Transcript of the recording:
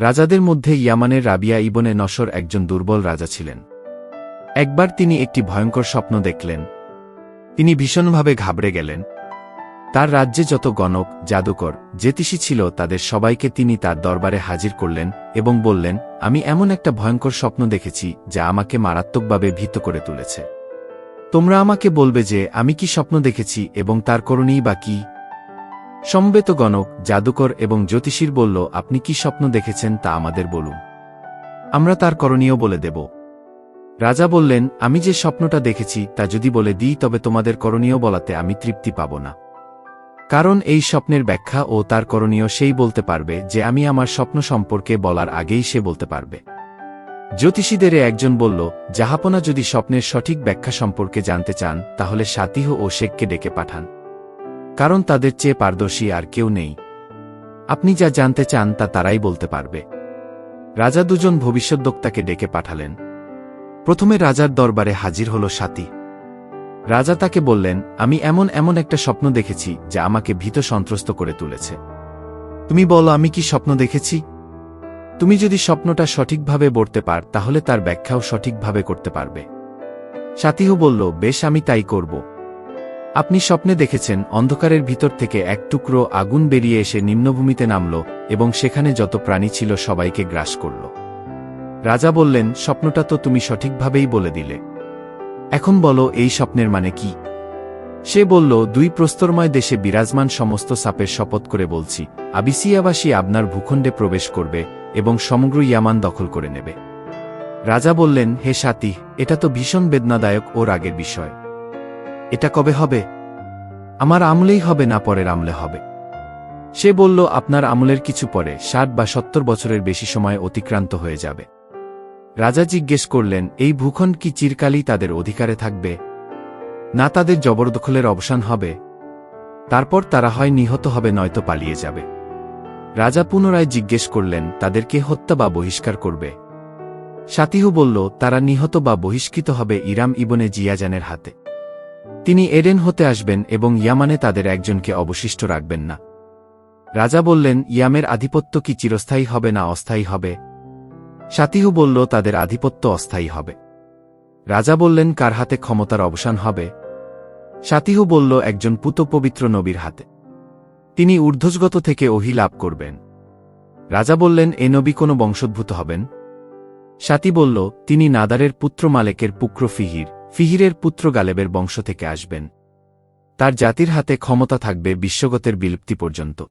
রাজাদের মধ্যে ইয়ামানের রাবিয়া ইবনে নসর একজন দুর্বল রাজা ছিলেন। একবার তিনি একটি ভয়ঙ্কর স্বপ্ন দেখলেন। তিনি ভীষণভাবে ঘাবড়ে গেলেন। তার রাজ্যে যত গণক, জাদুকর, জ্যোতিষী ছিল, তাদের সবাইকে তিনি তার দরবারে হাজির করলেন এবং বললেন, আমি এমন একটা ভয়ঙ্কর স্বপ্ন দেখেছি, যা আমাকে মারাত্মকভাবে ভীত করে তুলেছে। তোমরা আমাকে বলবে যে, আমি কি স্বপ্ন দেখেছি এবং তার করণেই বা কি? সমবেত গণক, জাদুকর এবং জ্যোতিষীর বলল, আপনি কি স্বপ্ন দেখেছেন তা আমাদের বলুন। আমরা তার করণীয় বলে দেব। রাজা বললেন, আমি যে স্বপ্নটা দেখেছি, তা যদি বলে দিই, তবে তোমাদের করণীয় বলাতে আমি তৃপ্তি পাব না। কারণ এই স্বপ্নের ব্যাখ্যা ও তার করণীয় সেই বলতে পারবে, যে আমি আমার স্বপ্ন সম্পর্কে বলার আগেই সে বলতে পারবে। জ্যোতিষীদের একজন বলল, জাহাপনা যদি স্বপ্নের সঠিক ব্যাখ্যা সম্পর্কে জানতে চান, তাহলে সাতিহ ও শেখকে ডেকে পাঠান। কারণ তাদের চেয়ে পারদর্শী আর কেউ নেই। আপনি যা জানতে চান তা তারাই বলতে পারবে। রাজা দুজন ভবিষ্যদ্বক্তাকে ডেকে পাঠালেন। প্রথমে রাজার দরবারে হাজির হল সাথী রাজা তাকে বললেন, আমি এমন এমন একটা স্বপ্ন দেখেছি যা আমাকে ভীত সন্ত্রস্ত করে তুলেছে। তুমি বলো, আমি কি স্বপ্ন দেখেছি? তুমি যদি স্বপ্নটা সঠিকভাবে বলতে পার, তাহলে তার ব্যাখ্যাও সঠিকভাবে করতে পারবে। সাতিহ বলল, বেশ, আমি তাই করব। আপনি স্বপ্নে দেখেছেন অন্ধকারের ভিতর থেকে এক টুকরো আগুন বেরিয়ে এসে নিম্নভূমিতে নামল এবং সেখানে যত প্রাণী ছিল সবাইকে গ্রাস করল। রাজা বললেন, স্বপ্নটা তো তুমি সঠিকভাবেই বলে দিলে। এখন বলো, এই স্বপ্নের মানে কি? সে বলল, দুই প্রস্তরময় দেশে বিরাজমান সমস্ত সাপের শপথ করে বলছি, আবিসিয়াবাসী আপনার ভূখণ্ডে প্রবেশ করবে এবং সমগ্র ইয়ামান দখল করে নেবে। রাজা বললেন, হে সাতি এটা তো ভীষণ বেদনাদায়ক ও রাগের বিষয়। এটা কবে হবে? আমার আমলেই হবে না পরের আমলে হবে। সে বলল, আপনার আমলের কিছু পরে, ষাট বা সত্তর বছরের বেশি সময় অতিক্রান্ত হয়ে যাবে। রাজা জিজ্ঞেস করলেন, এই ভূখণ্ড কি চিরকালই তাদের অধিকারে থাকবে? না তাদের জবরদখলের অবসান হবে? তারপর তারা হয় নিহত হবে, নয়তো পালিয়ে যাবে। রাজা পুনরায় জিজ্ঞেস করলেন, তাদেরকে হত্যা বা বহিষ্কার করবে? সাতিহু বলল, তারা নিহত বা বহিষ্কৃত হবে ইরাম ইবনে জিয়াজানের হাতে। তিনি এডেন হতে আসবেন এবং ইয়ামানে তাদের একজনকে অবশিষ্ট রাখবেন না। রাজা বললেন, ইয়ামের আধিপত্য কি চিরস্থায়ী হবে না অস্থায়ী হবে? সাতিহু বলল, তাদের আধিপত্য অস্থায়ী হবে। রাজা বললেন, কার হাতে ক্ষমতার অবসান হবে? সাতিহু বলল, একজন পুত পবিত্র নবীর হাতে। তিনি ঊর্ধ্বজগত থেকে ওহি লাভ করবেন। রাজা বললেন, এ নবী কোনো বংশোদ্ভূত হবেন? সাতি বলল, তিনি নাদারের পুত্র মালেকের পুত্র ফিহির। ফিহিরের পুত্র গালেবের বংশ থেকে আসবেন। তার জাতির হাতে ক্ষমতা থাকবে বিশ্বগতের বিলুপ্তি পর্যন্ত।